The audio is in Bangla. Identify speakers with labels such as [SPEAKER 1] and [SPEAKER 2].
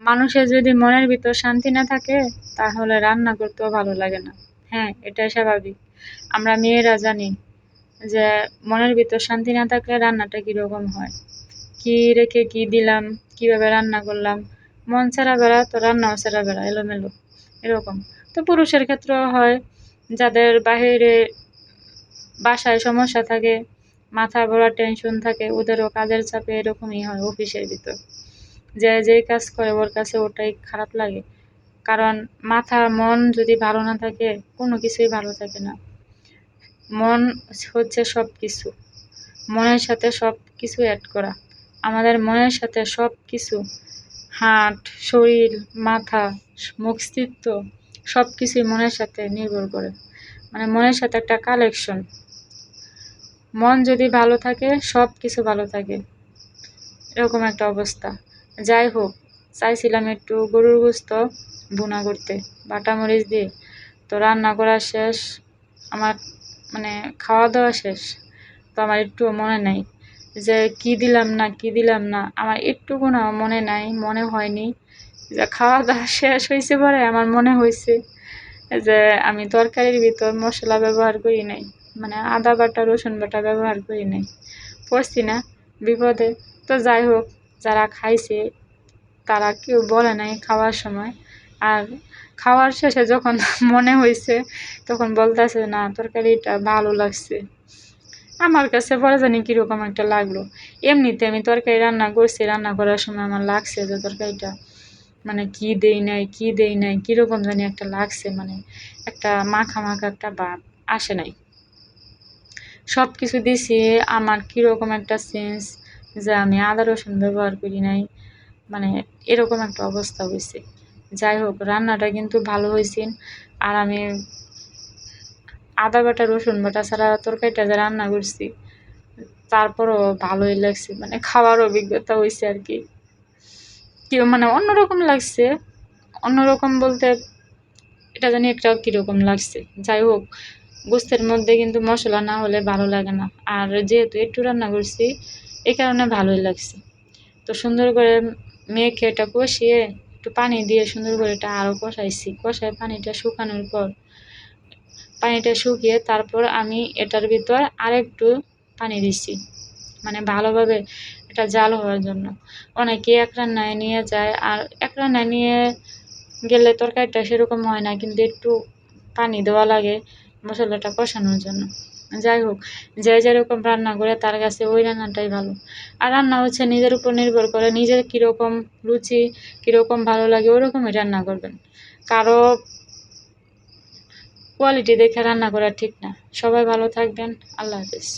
[SPEAKER 1] মানুষের যদি মনের ভিতর শান্তি না থাকে, তাহলে রান্না করতেও ভালো লাগে না। হ্যাঁ এটা স্বাভাবিক। আমরা মেয়েরা জানি যে, মনের ভিতর শান্তি না থাকলে রান্নাটা কীরকম হয়? কি রেখে কি দিলাম? কীভাবে রান্না করলাম? মন ছাড়া বেড়া তো রান্নাও ছাড়া বেড়া, এলোমেলো। এরকম। তো পুরুষের ক্ষেত্রেও হয়, যাদের বাহিরে বাসায় সমস্যা থাকে, মাথা ভরা টেনশন থাকে, ওদেরও কাজের চাপে এরকমই হয়, অফিসের ভিতর। যে যেই কাজ করে, ওর কাছে ওটাই খারাপ লাগে। কারণ মাথা, মন যদি ভালো না থাকে, কোনো কিছুই ভালো থাকে না। মন হচ্ছে সব কিছু মনের সাথে সব কিছু অ্যাড করা। আমাদের মনের সাথে সব কিছু হাট, শরীর, মাথা, মস্তিষ্ক সব কিছুই মনের সাথে নির্ভর করে। মানে মনের সাথে একটা কালেকশন মন যদি ভালো থাকে সব কিছু ভালো থাকে। এরকম একটা অবস্থা। যাই হোক, চাইছিলাম একটু গরুর গোস্ত বুনা করতে, বাটা মরিচ দিয়ে। তো রান্না করা শেষ, আমার মানে খাওয়া দাওয়া শেষ। তো আমার একটু মনে নাই যে কি দিলাম না, কি দিলাম না। আমার একটুকু না মনে নাই, মনে হয়নি যে খাওয়া দাওয়া শেষ হয়েছে পরে আমার মনে হয়েছে যে আমি তরকারির ভিতর মশলা ব্যবহার করি নাই মানে আদা বাটা, রসুন বাটা ব্যবহার করি নাই। পড়ছি না বিপদে। তো যাই হোক যারা খাইছে, তারা কেউ বলে নাই খাওয়ার সময়। আর খাওয়ার শেষে যখন মনে হয়েছে তখন বলতেছে, না, তরকারিটা ভালো লাগছে। আমার কাছে পরে জানি কীরকম একটা লাগল। এমনিতে আমি তরকারি রান্না করছি, রান্না করার সময় আমার লাগছে যে তরকারিটা মানে কি দেই নাই, কি দেই নাই, কীরকম জানি একটা লাগছে মানে একটা মাখা মাখা একটা ভাব আসে নাই। সব কিছু দিছি, আমার কীরকম একটা সেন্স যে আমি আদা রসুন ব্যবহার করি নাই। মানে এরকম একটা অবস্থা হয়েছে যাই হোক, রান্নাটা কিন্তু ভালো হয়েছে আর আমি আদা, বাটা, রসুন বাটা ছাড়া তরকারিটা যে রান্না করছি, তারপরও ভালোই লাগছে। মানে খাওয়ার অভিজ্ঞতা হয়েছে আর কি। কেউ মানে অন্যরকম লাগছে। অন্যরকম বলতে এটা জানি একটা কীরকম লাগছে। যাই হোক, গোস্তের মধ্যে কিন্তু মশলা না হলে ভালো লাগে না। আর যেহেতু একটু রান্না করছি এই কারণে ভালোই লাগছে। তো সুন্দর করে মেখে এটা কষিয়ে একটু পানি দিয়ে সুন্দর করে এটা আরও কষাইছি। কষায় পানিটা শুকানোর পর পানিটা শুকিয়ে তারপর আমি এটার ভিতর আরেকটু পানি দিছি মানে ভালোভাবে এটা জাল হওয়ার জন্য। অনেকে এক রান্নায় নিয়ে যায় আর এক রান্নায় নিয়ে গেলে তরকারিটা সেরকম হয় না, কিন্তু একটু পানি দেওয়া লাগে মশলাটা কষানোর জন্য। যাই হোক যে যেরকম রান্না করে তার কাছে ওই রান্নাটাই ভালো। আর রান্না হচ্ছে নিজের উপর নির্ভর করে, নিজের কীরকম রুচি, কীরকম ভালো লাগে ওরকমই রান্না করবেন। কারও কোয়ালিটি দেখে রান্না করা ঠিক না। সবাই ভালো থাকবেন। আল্লাহ হাফিজ।